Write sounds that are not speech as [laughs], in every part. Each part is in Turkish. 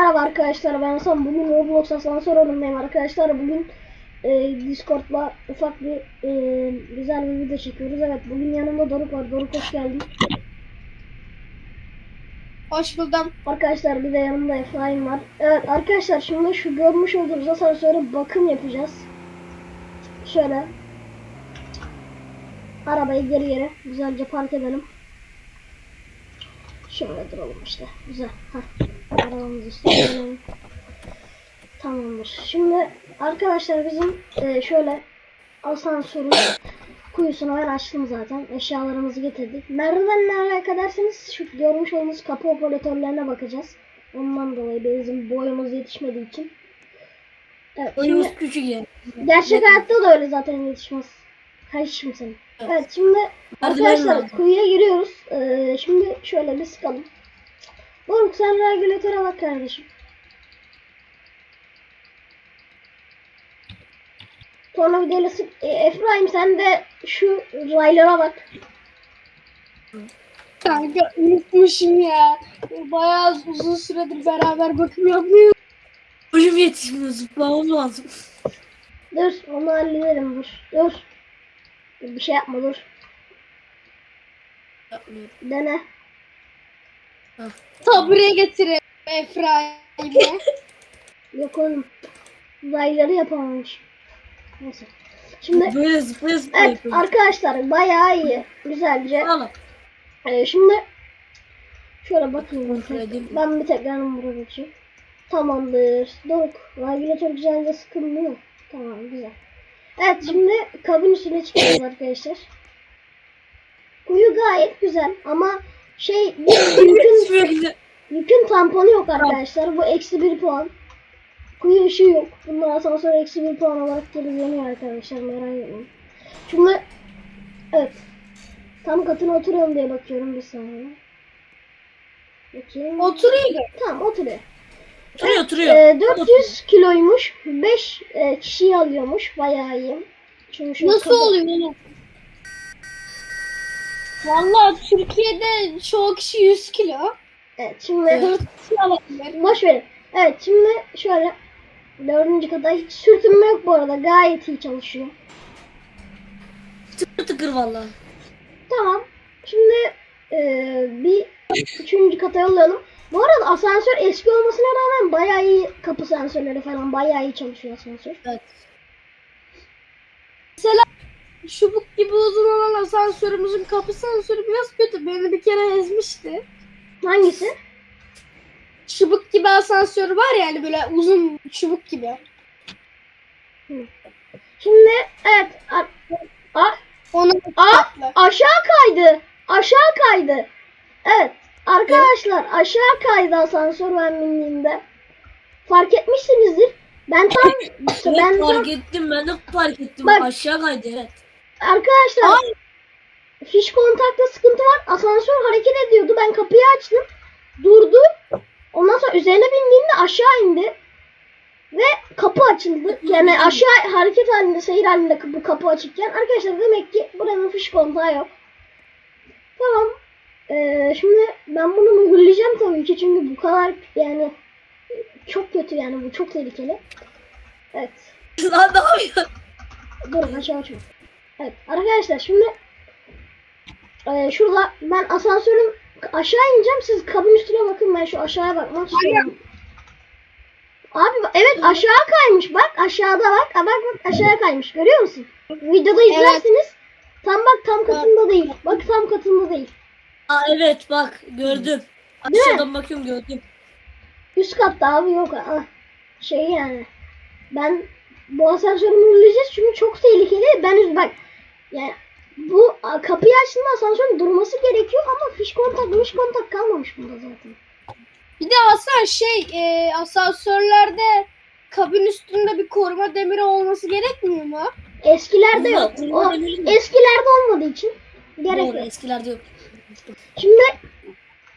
Merhaba arkadaşlar ben Hasan. Bugün Roblox asansör oyunundayım arkadaşlar. Bugün e, Discord'la ufak bir e, güzel bir video çekiyoruz. Evet bugün yanımda Doruk var. Doruk hoş geldin. Hoş buldum. Arkadaşlar bir de yanımda Efraim var. Evet arkadaşlar şimdi şu görmüş olduğunuz asansöre bakım yapacağız. Şöyle. Arabayı geri yere güzelce park edelim. Şöyle duralım işte. Güzel. Hah. Arabamızı üstüne. Tamamdır. Şimdi arkadaşlar bizim e, şöyle asansörün kuyusunu ben açtım zaten. Eşyalarımızı getirdik. Merdivenlere kadarsanız şu görmüş olduğunuz kapı operatörlerine bakacağız. Ondan dolayı bizim boyumuz yetişmediği için. Evet, şimdi küçük yani. gerçek hayatta da öyle zaten yetişmez. Kaç kimsenin. Evet. Evet şimdi Merdiven arkadaşlar lazım. kuyuya giriyoruz. Ee, şimdi şöyle bir sıkalım. Doruk sen regülatöre bak kardeşim. Tornavidayla sık. E, Efraim sen de şu raylara bak. Kanka unutmuşum ya. Bayağı uzun süredir beraber bakım yapmıyoruz. Oyun yetişmiyor zıplamam lazım. Dur onu hallederim dur. Dur. Bir şey yapma dur. Yapmıyorum. Dene. Tabure getirelim Efraim'e. [laughs] Yok oğlum. Rayları yapamamış. Neyse. Şimdi Böyle zıplaya zıplaya evet yapıyorum. arkadaşlar bayağı iyi. Güzelce. Al. Ee, şimdi şöyle bakayım. Ben bir tekrar numara bakayım. Tamamdır. Doruk. Regülatör güzelce sıkıldı mı? Tamam güzel. Evet şimdi kabin üstüne çıkıyoruz arkadaşlar. Kuyu gayet güzel ama şey yükün, yükün tamponu yok arkadaşlar. Bu eksi bir puan. Kuyu ışığı yok. Bunlar asansör eksi bir puan olarak geri arkadaşlar merak etmeyin. Şimdi evet. Tam katına oturuyorum diye bakıyorum bir saniye. Bakayım. Oturuyor. Tamam oturuyor. Oturuyor oturuyor. Ee, 400 kiloymuş. 5 e, kişiyi alıyormuş. Bayağı iyi. Çünkü Nasıl oluyor oğlum? Valla Türkiye'de çoğu kişi 100 kilo. Evet şimdi 4 kişi alabilir. boş verin. Evet şimdi şöyle dördüncü kata hiç sürtünme yok bu arada. Gayet iyi çalışıyor. Tıkır tıkır valla. Tamam. Şimdi e, bir üçüncü kata yollayalım. Bu arada asansör eski olmasına rağmen bayağı iyi kapı sensörleri falan bayağı iyi çalışıyor asansör. Evet. Mesela çubuk gibi uzun olan asansörümüzün kapı sensörü biraz kötü. Beni bir kere ezmişti. Hangisi? Çubuk gibi asansör var ya hani böyle uzun çubuk gibi. Şimdi evet a- a- Aa! tatlı. aşağı kaydı. Aşağı kaydı. Evet. Arkadaşlar aşağı kaydı asansör ben bindiğimde. Fark etmişsinizdir. Ben tam [laughs] ben Evet, tam fark ettim ben de fark ettim. Bak. Aşağı kaydı evet. arkadaşlar fiş kontakta sıkıntı var. Asansör hareket ediyordu. Ben kapıyı açtım. Durdu. Ondan sonra üzerine bindiğimde aşağı indi. Ve kapı açıldı. Yani aşağı hareket halinde, seyir halinde bu kapı açıkken. Arkadaşlar demek ki buranın fiş kontağı yok. Tamam. Ee, şimdi ben bunu mühürleyeceğim tabii ki çünkü bu kadar yani çok kötü yani bu çok tehlikeli. Evet. Lan ne yapıyorsun? Durun aşağı açma. Evet arkadaşlar şimdi e, şurada ben asansörün aşağı ineceğim siz kabin üstüne bakın ben şu aşağıya bakmak istiyorum. Abi evet aşağı kaymış bak aşağıda bak bak bak aşağıya kaymış görüyor musun? Videoda izlersiniz tam bak tam katında değil bak tam katında değil. Aa evet bak gördüm. Değil mi? Aşağıdan bakıyorum gördüm. Üst katta abi yok aa, şey yani ben bu asansörü mühürleyeceğiz çünkü çok tehlikeli ben üst bak yani bu a, kapıyı açtığında asansörün durması gerekiyor ama fiş kontak fiş kontak kalmamış bunda zaten. Bir de Hasan şey e, asansörlerde kabin üstünde bir koruma demiri olması gerekmiyor mu? Eskilerde yok. O, eskilerde olmadığı için gerek Doğru yok. eskilerde yok. Şimdi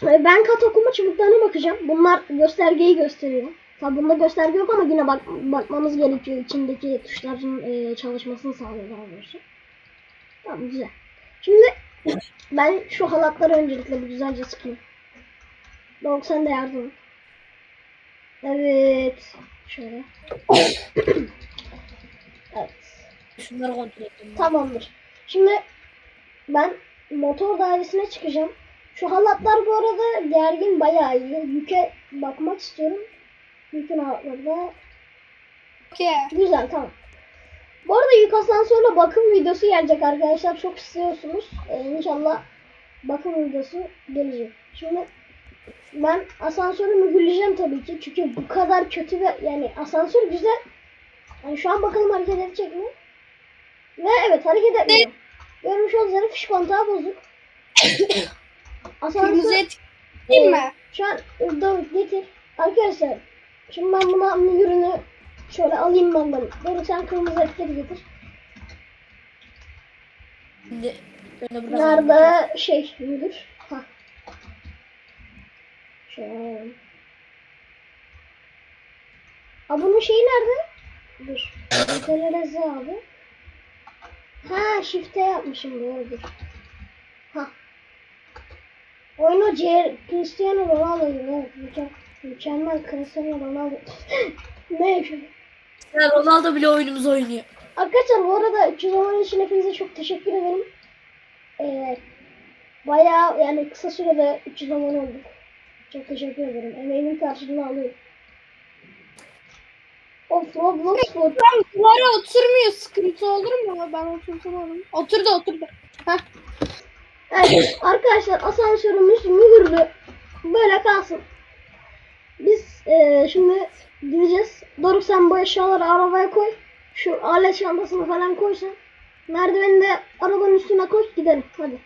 e, ben kat okuma çubuklarına bakacağım. Bunlar göstergeyi gösteriyor. Tabi bunda gösterge yok ama yine bak bakmamız gerekiyor. İçindeki tuşların e, çalışmasını sağlıyor daha doğrusu. Tamam güzel. Şimdi ben şu halatları öncelikle bir güzelce sıkayım. Doğuk sen de yardım et. Evet. Şöyle. evet. Şunları kontrol ettim. Tamamdır. Şimdi ben motor dairesine çıkacağım. Şu halatlar bu arada gergin bayağı iyi. Yüke bakmak istiyorum. Yükün halatları da Okey. güzel tamam. Bu arada yük asansörle bakım videosu gelecek arkadaşlar. Çok istiyorsunuz. Ee, inşallah bakım videosu gelecek. Şimdi ben asansörü mühürleyeceğim tabii ki. Çünkü bu kadar kötü ve yani asansör güzel. Yani şu an bakalım hareket edecek mi? Ve evet hareket etmiyor. Görmüş olduğunuz fiş kontağı bozuk. asansör Kırmızıya tıklayayım mı? şu an dur getir. Arkadaşlar şimdi ben buna mühürünü şöyle alayım benden. Dur sen kırmızı etiketi getir. Şimdi. Nerede şey müdür? Ha. Şöyle. Aa bunun şeyi nerede? Dur. [coughs] Nitelerize abi. Ha shift'e yapmışım doğrudur. Ha. Oyunu C Cristiano Ronaldo gibi. Evet, mükemmel, mükemmel Cristiano Ronaldo. [laughs] ne yapıyor? Ya Ronaldo bile oyunumuzu oynuyor. Arkadaşlar bu arada 300 abone için hepinize çok teşekkür ederim. Ee, bayağı yani kısa sürede 300 abone olduk. Çok teşekkür ederim. Emeğimin karşılığını alıyorum. Roblox bu. Tam duvara oturmuyor. Sıkıntı olur mu? Ben otursam olur. Oturdu oturdu. Heh. Evet arkadaşlar asansörümüz mühürlü. Böyle kalsın. Biz eee, şimdi gideceğiz. Doruk sen bu eşyaları arabaya koy. Şu alet çantasını falan koysan. Merdiveni de arabanın üstüne koy gidelim. Hadi.